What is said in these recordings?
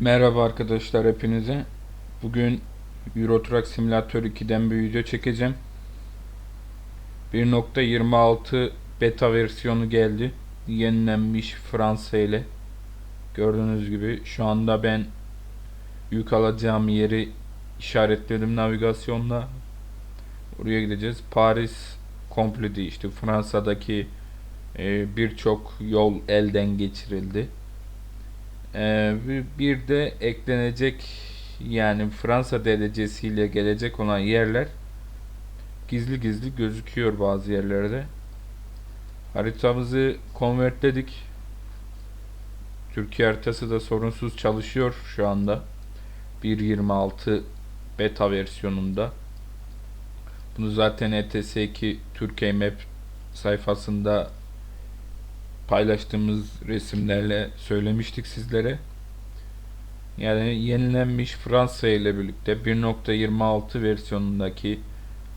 Merhaba arkadaşlar hepinize. Bugün Euro Truck Simulator 2'den bir video çekeceğim. 1.26 beta versiyonu geldi. Yenilenmiş Fransa ile. Gördüğünüz gibi şu anda ben yük alacağım yeri işaretledim navigasyonda. Oraya gideceğiz. Paris komple değişti. Fransa'daki e, birçok yol elden geçirildi. Ee, bir- de eklenecek yani Fransa derecesiyle gelecek olan yerler gizli gizli gözüküyor bazı yerlerde. Haritamızı konvertledik. Türkiye haritası da sorunsuz çalışıyor şu anda. 1.26 beta versiyonunda. Bunu zaten ETS2 Türkiye Map sayfasında paylaştığımız resimlerle söylemiştik sizlere. Yani yenilenmiş Fransa ile birlikte 1.26 versiyonundaki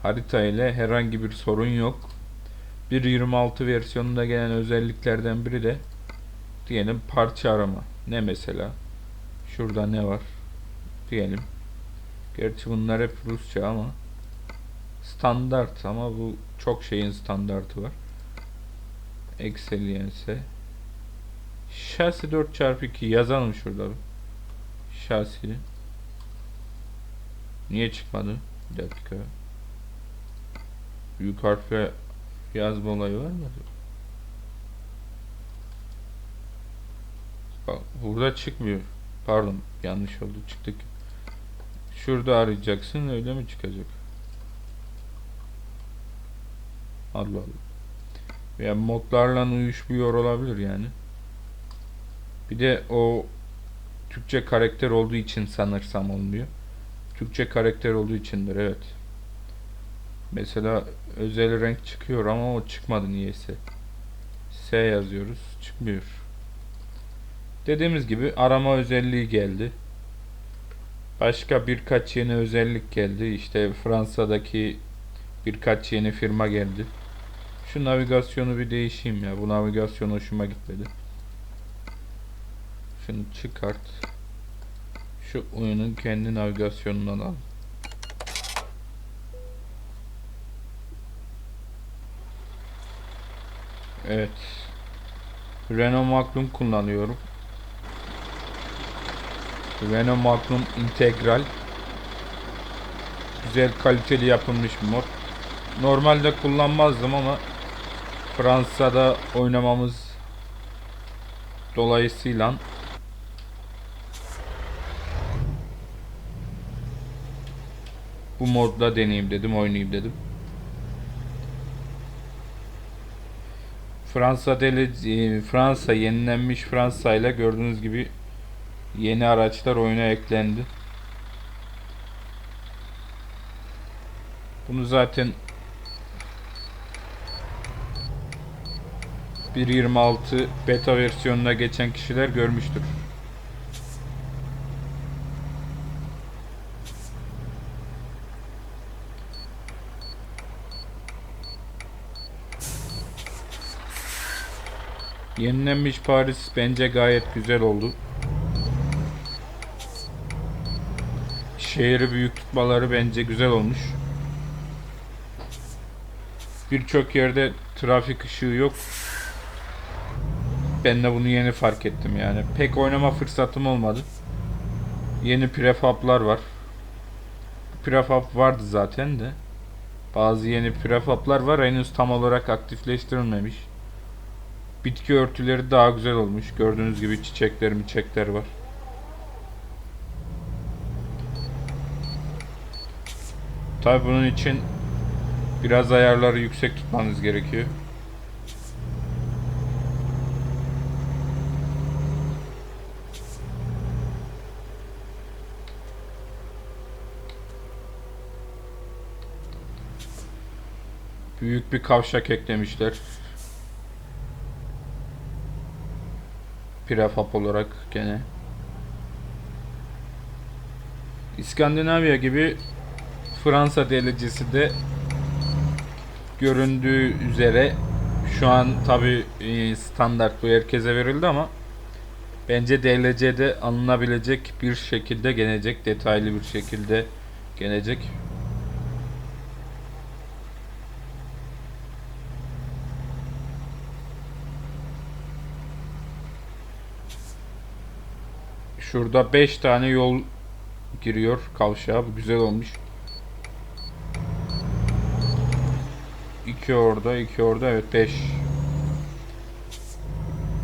harita ile herhangi bir sorun yok. 1.26 versiyonunda gelen özelliklerden biri de diyelim parça arama. Ne mesela? Şurada ne var? Diyelim. Gerçi bunlar hep Rusça ama standart ama bu çok şeyin standartı var. Excellence. Şasi 4x2 yazalım şurada. Şasi. Niye çıkmadı? Bir dakika. Büyük harfle yazma olayı var mı? Bak burada çıkmıyor. Pardon yanlış oldu çıktık. Şurada arayacaksın öyle mi çıkacak? Allah Allah. Veya modlarla uyuşmuyor olabilir yani. Bir de o Türkçe karakter olduğu için sanırsam olmuyor. Türkçe karakter olduğu içindir evet. Mesela özel renk çıkıyor ama o çıkmadı niyeyse. S yazıyoruz çıkmıyor. Dediğimiz gibi arama özelliği geldi. Başka birkaç yeni özellik geldi. İşte Fransa'daki birkaç yeni firma geldi. Şu navigasyonu bir değişeyim ya. Bu navigasyon hoşuma gitmedi. Şunu çıkart. Şu oyunun kendi navigasyonunu alalım. Evet. Renault Magnum kullanıyorum. Renault Magnum Integral. Güzel kaliteli yapılmış bir mod. Normalde kullanmazdım ama Fransa'da oynamamız dolayısıyla bu modda deneyeyim dedim, oynayayım dedim. Fransa dele, e, Fransa yenilenmiş Fransa ile gördüğünüz gibi yeni araçlar oyuna eklendi. Bunu zaten 1.26 beta versiyonuna geçen kişiler görmüştür. Yenilenmiş Paris bence gayet güzel oldu. Şehri büyük tutmaları bence güzel olmuş. Birçok yerde trafik ışığı yok. Ben de bunu yeni fark ettim yani. Pek oynama fırsatım olmadı. Yeni prefablar var. Prefab vardı zaten de. Bazı yeni prefablar var henüz tam olarak aktifleştirilmemiş. Bitki örtüleri daha güzel olmuş. Gördüğünüz gibi çiçekler çiçekler var. Tabi bunun için biraz ayarları yüksek tutmanız gerekiyor. Büyük bir kavşak eklemişler. Prefab olarak gene. İskandinavya gibi Fransa delicisi de göründüğü üzere şu an tabi standart bu herkese verildi ama Bence DLC'de alınabilecek bir şekilde gelecek. Detaylı bir şekilde gelecek. Şurada 5 tane yol giriyor kavşağa. Bu güzel olmuş. 2 orada, 2 orada. Evet 5.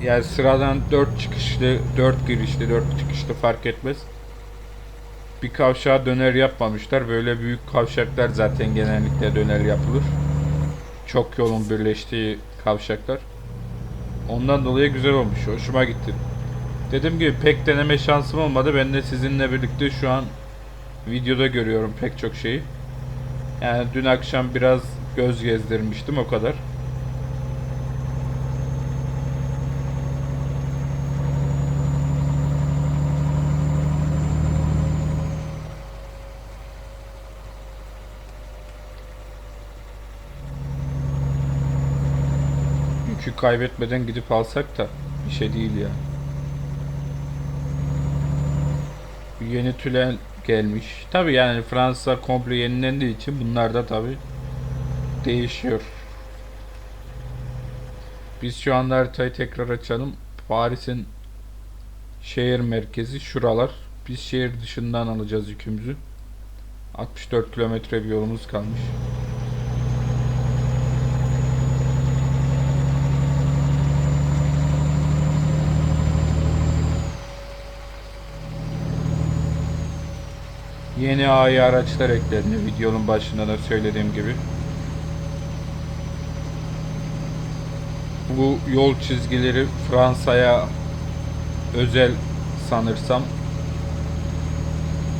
Yani sıradan 4 çıkışlı, 4 girişli, 4 çıkışlı fark etmez. Bir kavşağa döner yapmamışlar. Böyle büyük kavşaklar zaten genellikle döner yapılır. Çok yolun birleştiği kavşaklar. Ondan dolayı güzel olmuş. Hoşuma gitti. Dediğim gibi pek deneme şansım olmadı. Ben de sizinle birlikte şu an videoda görüyorum pek çok şeyi. Yani dün akşam biraz göz gezdirmiştim o kadar. Yükü kaybetmeden gidip alsak da bir şey değil ya. Yeni tünel gelmiş. Tabi yani Fransa komple yenilendiği için bunlar da tabi değişiyor. Biz şu anda haritayı tekrar açalım. Paris'in şehir merkezi şuralar. Biz şehir dışından alacağız yükümüzü. 64 kilometre bir yolumuz kalmış. Yeni AI araçlar eklendi. Videonun başında da söylediğim gibi. Bu yol çizgileri Fransa'ya özel sanırsam.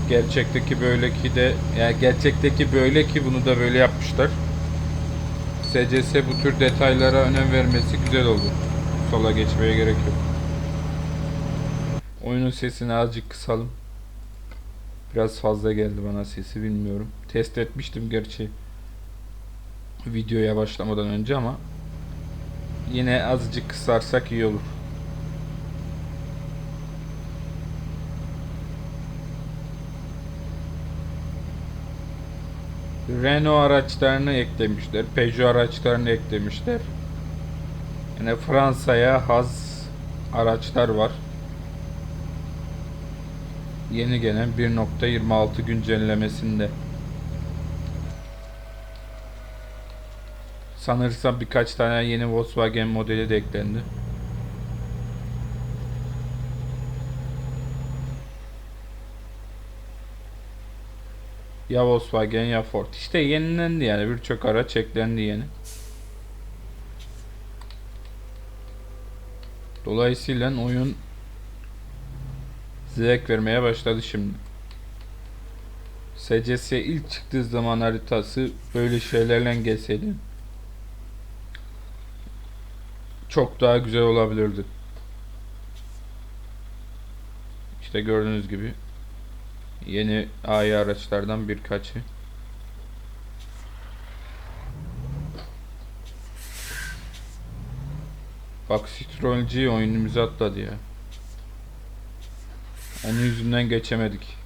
Gerçekteki böyle ki de yani gerçekteki böyle ki bunu da böyle yapmışlar. SCS bu tür detaylara önem vermesi güzel oldu. Sola geçmeye gerek yok. Oyunun sesini azıcık kısalım. Biraz fazla geldi bana sesi bilmiyorum. Test etmiştim gerçi videoya başlamadan önce ama yine azıcık kısarsak iyi olur. Renault araçlarını eklemişler. Peugeot araçlarını eklemişler. Yine Fransa'ya has araçlar var. Yeni gelen 1.26 güncellemesinde. Sanırsam birkaç tane yeni Volkswagen modeli de eklendi. Ya Volkswagen ya Ford. İşte yenilendi yani birçok araç eklendi yeni. Dolayısıyla oyun zevk vermeye başladı şimdi. SCS ilk çıktığı zaman haritası böyle şeylerle gelseydi çok daha güzel olabilirdi. İşte gördüğünüz gibi yeni AI araçlardan birkaçı. Bak Citroen G oyunumuzu atladı ya. Onun yüzünden geçemedik.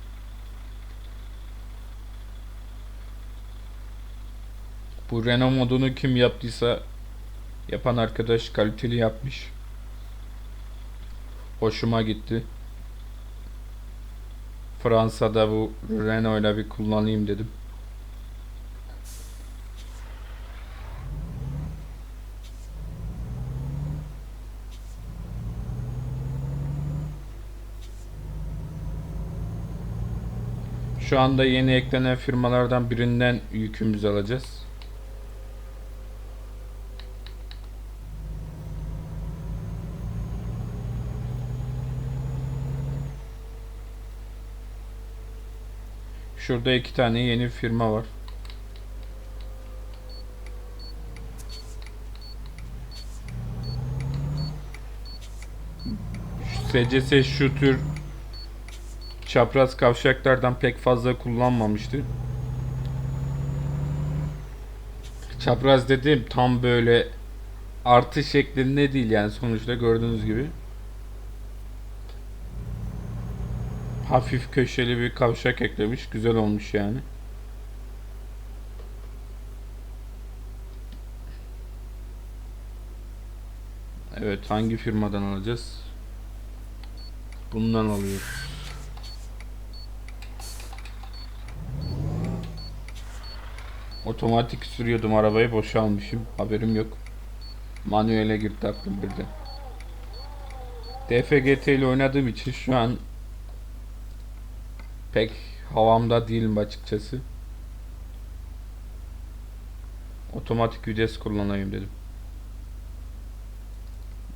Bu Renault modunu kim yaptıysa yapan arkadaş kaliteli yapmış. Hoşuma gitti. Fransa'da bu Renault'la bir kullanayım dedim. Şu anda yeni eklenen firmalardan birinden yükümüzü alacağız. Şurada iki tane yeni firma var. SCS şu tür çapraz kavşaklardan pek fazla kullanmamıştı. Çapraz dediğim tam böyle artı şeklinde değil yani sonuçta gördüğünüz gibi. Hafif köşeli bir kavşak eklemiş. Güzel olmuş yani. Evet hangi firmadan alacağız? Bundan alıyoruz. Otomatik sürüyordum arabayı boşa almışım. Haberim yok. Manuele girdi aklım birden. DFGT ile oynadığım için şu an pek havamda değilim açıkçası. Otomatik vites kullanayım dedim.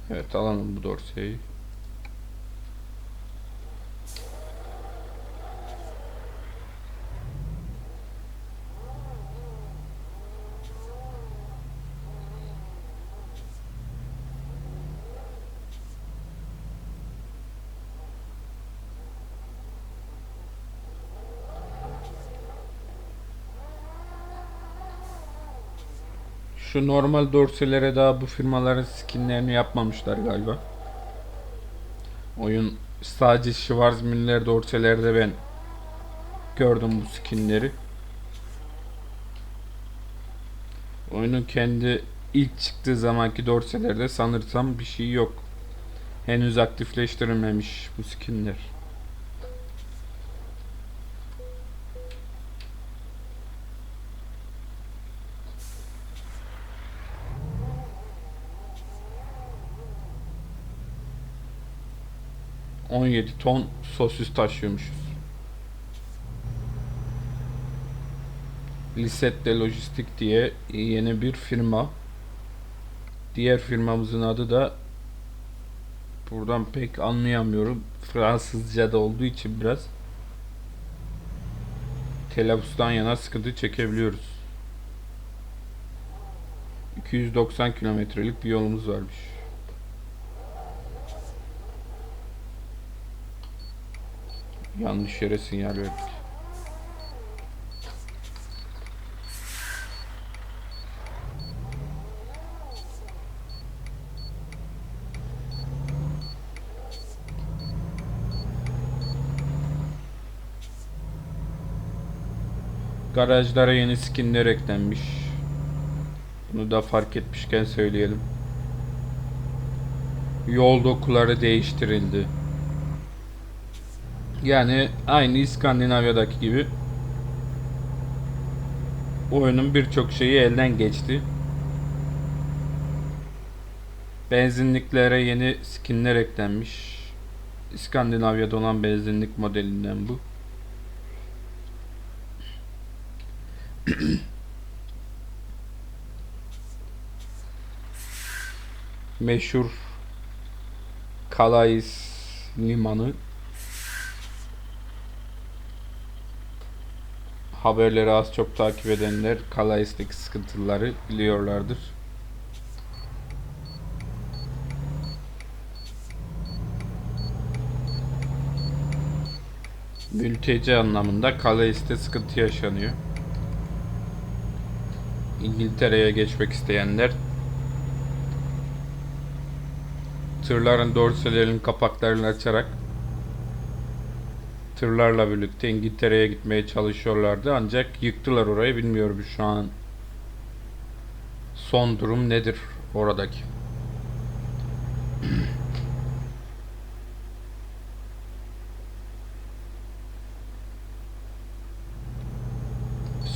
Evet alalım bu dorseyi. Şu normal dorselere daha bu firmaların skinlerini yapmamışlar galiba. Oyun sadece Schwarzmüller dorselerde ben gördüm bu skinleri. Oyunun kendi ilk çıktığı zamanki dorselerde sanırsam bir şey yok. Henüz aktifleştirilmemiş bu skinler. ...17 ton sosis taşıyormuşuz. Lisette Lojistik diye yeni bir firma. Diğer firmamızın adı da buradan pek anlayamıyorum. Fransızca da olduğu için biraz telaffuzdan yana sıkıntı çekebiliyoruz. 290 kilometrelik bir yolumuz varmış. Yanlış yere sinyal verdik. Garajlara yeni skinler eklenmiş. Bunu da fark etmişken söyleyelim. Yol dokuları değiştirildi. Yani aynı İskandinavya'daki gibi oyunun birçok şeyi elden geçti. Benzinliklere yeni skinler eklenmiş. İskandinavya'da olan benzinlik modelinden bu. Meşhur Calais limanı haberleri az çok takip edenler Calais'teki sıkıntıları biliyorlardır. Mülteci anlamında Calais'te sıkıntı yaşanıyor. İngiltere'ye geçmek isteyenler tırların dorselerinin kapaklarını açarak tırlarla birlikte İngiltere'ye gitmeye çalışıyorlardı. Ancak yıktılar orayı. Bilmiyorum şu an son durum nedir oradaki.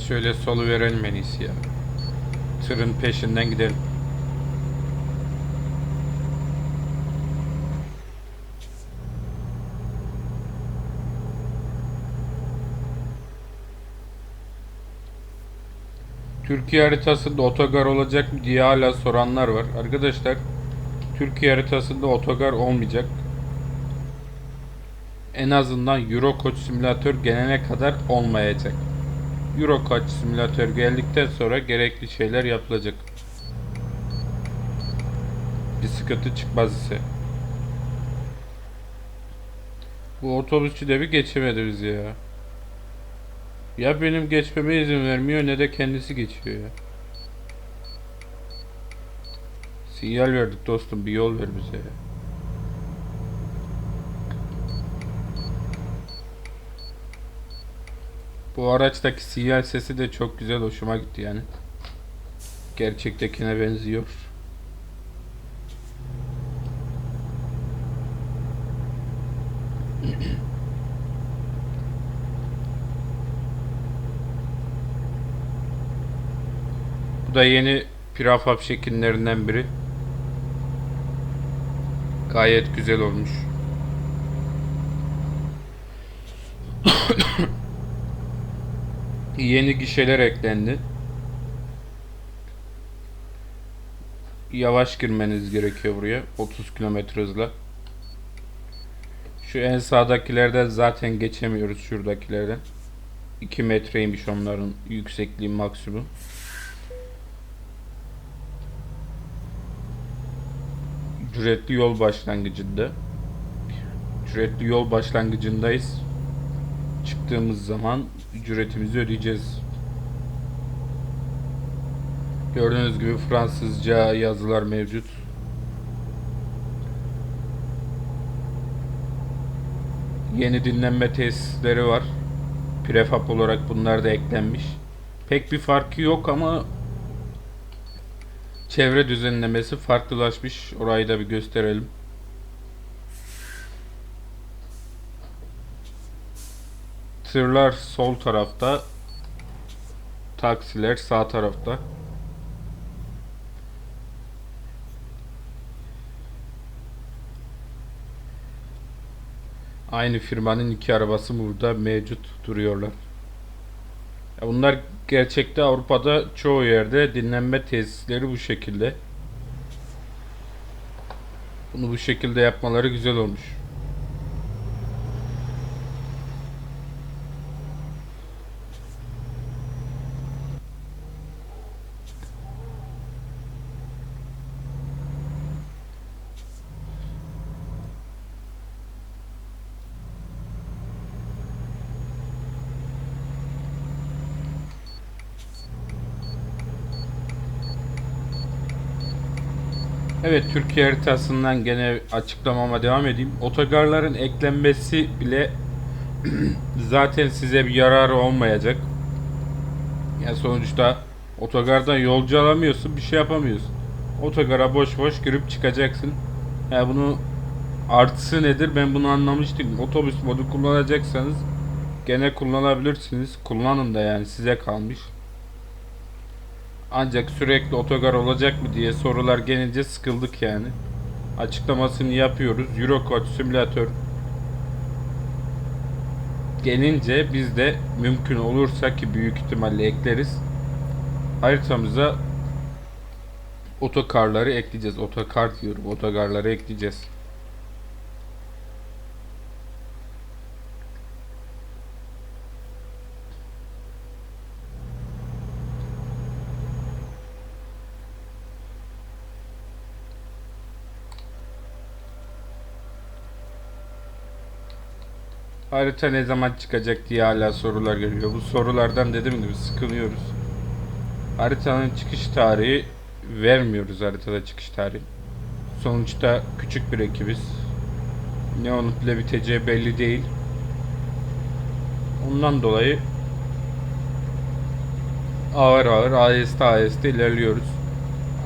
Şöyle solu verelim en iyisi ya. Tırın peşinden gidelim. Türkiye haritasında otogar olacak mı diye hala soranlar var. Arkadaşlar Türkiye haritasında otogar olmayacak. En azından Euro Coach Simülatör gelene kadar olmayacak. Euro Coach Simülatör geldikten sonra gerekli şeyler yapılacak. Bir sıkıntı çıkmaz ise. Bu otobüsçü de bir geçemedi bizi ya. Ya benim geçmeme izin vermiyor ne de kendisi geçiyor ya. Sinyal verdik dostum bir yol ver bize ya. Bu araçtaki sinyal sesi de çok güzel hoşuma gitti yani. Gerçektekine benziyor. Da yeni prefab şekillerinden biri. Gayet güzel olmuş. Yeni gişeler eklendi. Yavaş girmeniz gerekiyor buraya. 30 km hızla. Şu en sağdakilerden zaten geçemiyoruz şuradakilerden. 2 metreymiş onların yüksekliği maksimum. Ücretli yol başlangıcında. Ücretli yol başlangıcındayız. Çıktığımız zaman ücretimizi ödeyeceğiz. Gördüğünüz gibi Fransızca yazılar mevcut. Yeni dinlenme tesisleri var. Prefab olarak bunlar da eklenmiş. Pek bir farkı yok ama çevre düzenlemesi farklılaşmış. Orayı da bir gösterelim. Tırlar sol tarafta. Taksiler sağ tarafta. Aynı firmanın iki arabası burada mevcut duruyorlar. Bunlar gerçekte Avrupa'da çoğu yerde dinlenme tesisleri bu şekilde. Bunu bu şekilde yapmaları güzel olmuş. Evet Türkiye haritasından gene açıklamama devam edeyim. Otogarların eklenmesi bile zaten size bir yararı olmayacak. Yani sonuçta otogardan yolcu alamıyorsun, bir şey yapamıyorsun. Otogara boş boş girip çıkacaksın. Yani bunu artısı nedir ben bunu anlamıştım. Otobüs modu kullanacaksanız gene kullanabilirsiniz. Kullanın da yani size kalmış. Ancak sürekli otogar olacak mı diye sorular gelince sıkıldık yani. Açıklamasını yapıyoruz. Eurocoach simülatör gelince biz de mümkün olursa ki büyük ihtimalle ekleriz. Haritamıza otokarları ekleyeceğiz. Otokar diyorum. Otogarları ekleyeceğiz. Harita ne zaman çıkacak diye hala sorular geliyor. Bu sorulardan dediğim gibi sıkılıyoruz. Haritanın çıkış tarihi vermiyoruz haritada çıkış tarihi. Sonuçta küçük bir ekibiz. Ne olup bile biteceği belli değil. Ondan dolayı ağır ağır aheste aheste ilerliyoruz.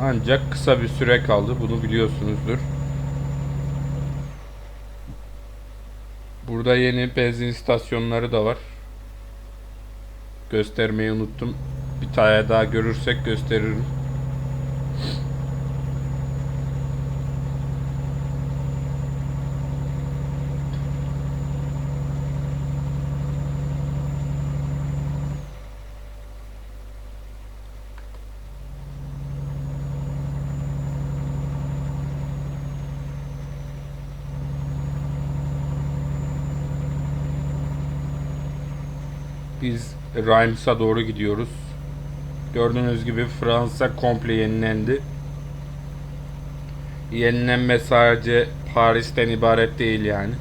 Ancak kısa bir süre kaldı. Bunu biliyorsunuzdur. Burada yeni benzin istasyonları da var. Göstermeyi unuttum. Bir tane daha görürsek gösteririm. Biz Reims'a doğru gidiyoruz. Gördüğünüz gibi Fransa komple yenilendi. Yenilenme sadece Paris'ten ibaret değil yani.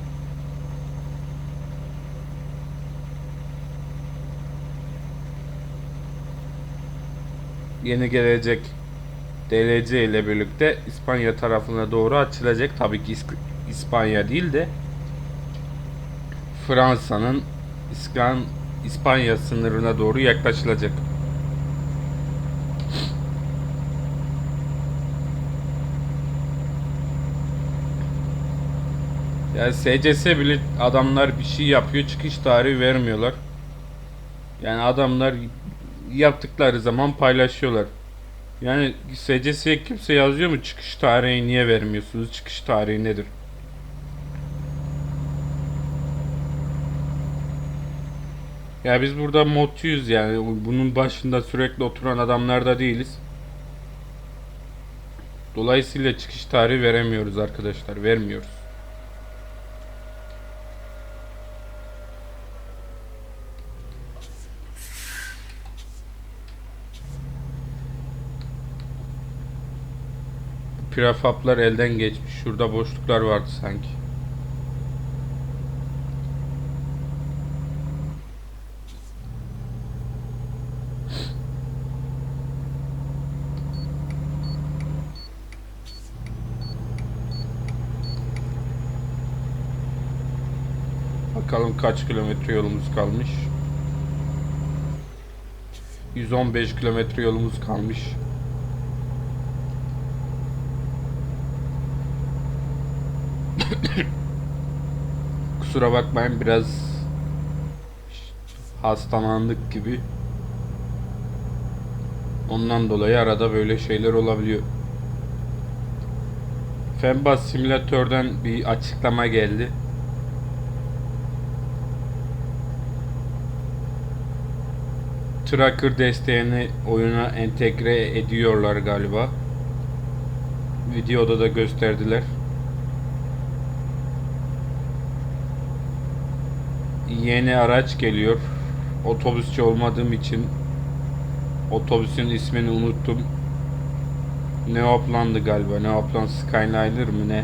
Yeni gelecek DLC ile birlikte İspanya tarafına doğru açılacak. Tabii ki İspanya değil de Fransa'nın İskan İspanya sınırına doğru yaklaşılacak. Ya SCS bile adamlar bir şey yapıyor çıkış tarihi vermiyorlar. Yani adamlar yaptıkları zaman paylaşıyorlar. Yani SCS'ye kimse yazıyor mu çıkış tarihi niye vermiyorsunuz? Çıkış tarihi nedir? Ya biz burada modcuyuz yani. Bunun başında sürekli oturan adamlar da değiliz. Dolayısıyla çıkış tarihi veremiyoruz arkadaşlar. Vermiyoruz. Prefablar elden geçmiş. Şurada boşluklar vardı sanki. Bakalım kaç kilometre yolumuz kalmış. 115 kilometre yolumuz kalmış. Kusura bakmayın biraz hastalandık gibi. Ondan dolayı arada böyle şeyler olabiliyor. Fembas simülatörden bir açıklama geldi. Tracker desteğini oyuna entegre ediyorlar galiba. Videoda da gösterdiler. Yeni araç geliyor. Otobüsçü olmadığım için otobüsün ismini unuttum. Neoplan'dı galiba. Neoplan Skyliner mı ne?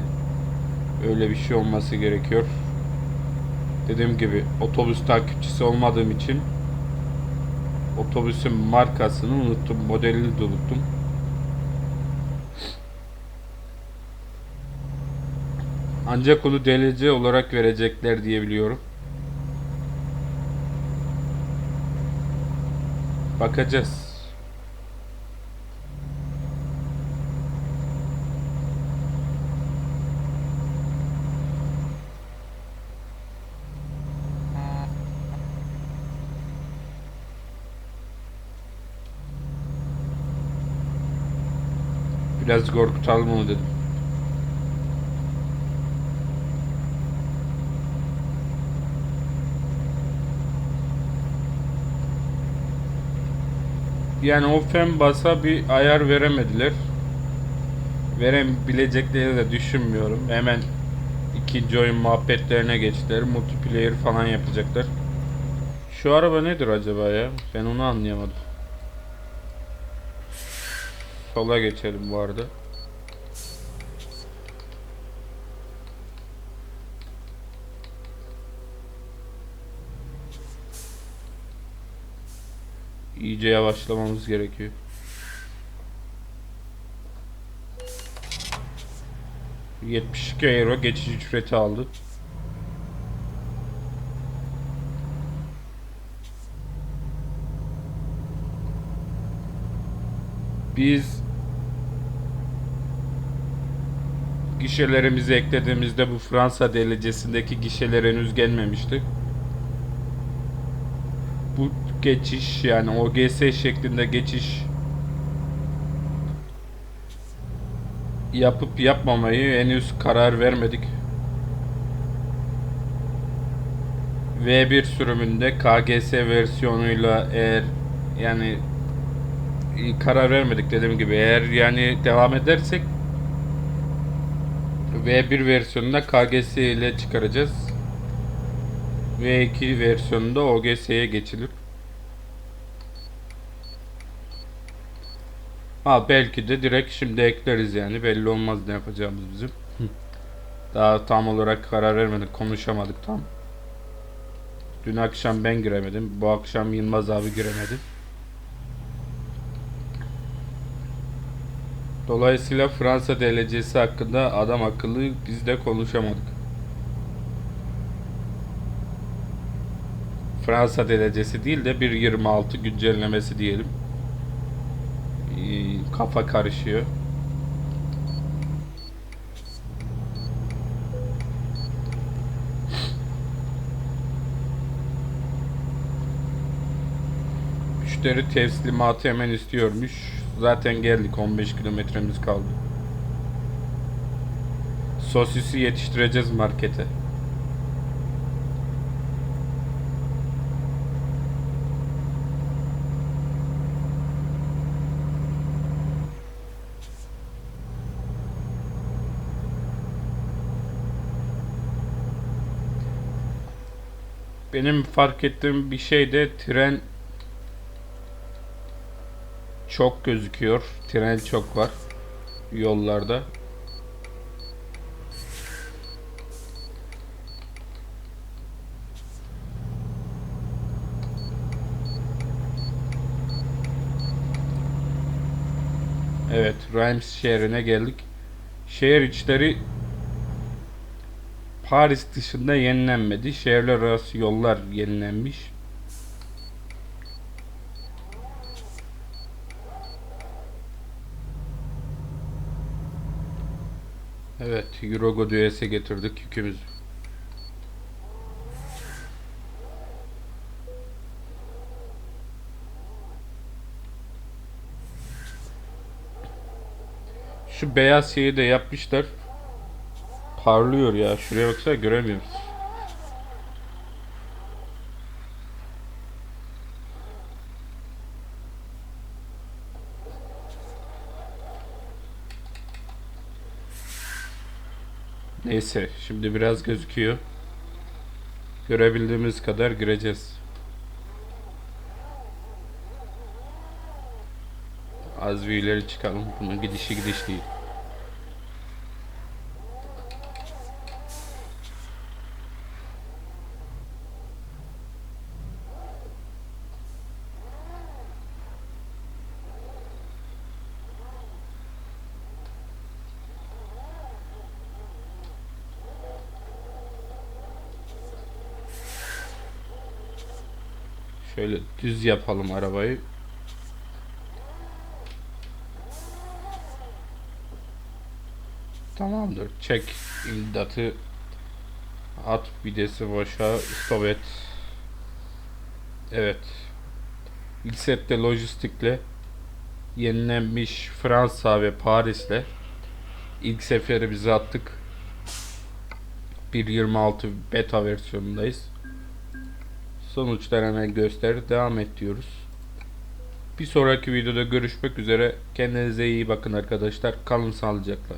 Öyle bir şey olması gerekiyor. Dediğim gibi otobüs takipçisi olmadığım için otobüsün markasını unuttum. Modelini de unuttum. Ancak onu DLC olarak verecekler diye biliyorum. Bakacağız. Biraz korkutalım onu dedim. Yani o Fembas'a bir ayar veremediler. Verebilecekleri de düşünmüyorum. Hemen ikinci oyun muhabbetlerine geçtiler. Multiplayer falan yapacaklar. Şu araba nedir acaba ya? Ben onu anlayamadım. Sola geçelim bu arada. İyice yavaşlamamız gerekiyor. ...72 euro geçici ücreti aldı. Biz gişelerimizi eklediğimizde bu Fransa delicesindeki gişeler henüz gelmemişti. Bu geçiş yani OGS şeklinde geçiş yapıp yapmamayı henüz karar vermedik. V1 sürümünde KGS versiyonuyla eğer yani karar vermedik dediğim gibi eğer yani devam edersek V1 versiyonunda KGS ile çıkaracağız. V2 versiyonunda OGS'ye geçilir. Ha belki de direkt şimdi ekleriz yani belli olmaz ne yapacağımız bizim. Daha tam olarak karar vermedik, konuşamadık tam. Dün akşam ben giremedim, bu akşam Yılmaz abi giremedi. Dolayısıyla Fransa DLC'si hakkında adam akıllı biz de konuşamadık. Fransa derecesi değil de 1.26 güncellemesi diyelim. Kafa karışıyor. Müşteri teslimatı hemen istiyormuş. Zaten geldik 15 kilometremiz kaldı. Sosisi yetiştireceğiz markete. Benim fark ettiğim bir şey de tren çok gözüküyor. Tren çok var yollarda. Evet, Reims şehrine geldik. Şehir içleri Paris dışında yenilenmedi. Şehirler arası yollar yenilenmiş. Evet, Euro düğese getirdik yükümüzü. Şu beyaz şeyi de yapmışlar. Parlıyor ya. Şuraya baksana göremiyoruz. Neyse şimdi biraz gözüküyor. Görebildiğimiz kadar gireceğiz. Az bir ileri çıkalım. Bunun gidişi gidiş değil. Şöyle düz yapalım arabayı. Tamamdır. Çek imdatı at videsi boşa stop et. Evet. İlk sette lojistikle yenilenmiş Fransa ve Paris'le ilk seferi bize attık. 1.26 beta versiyonundayız. Sonuçlar hemen göster. Devam et diyoruz. Bir sonraki videoda görüşmek üzere. Kendinize iyi bakın arkadaşlar. Kalın sağlıcakla.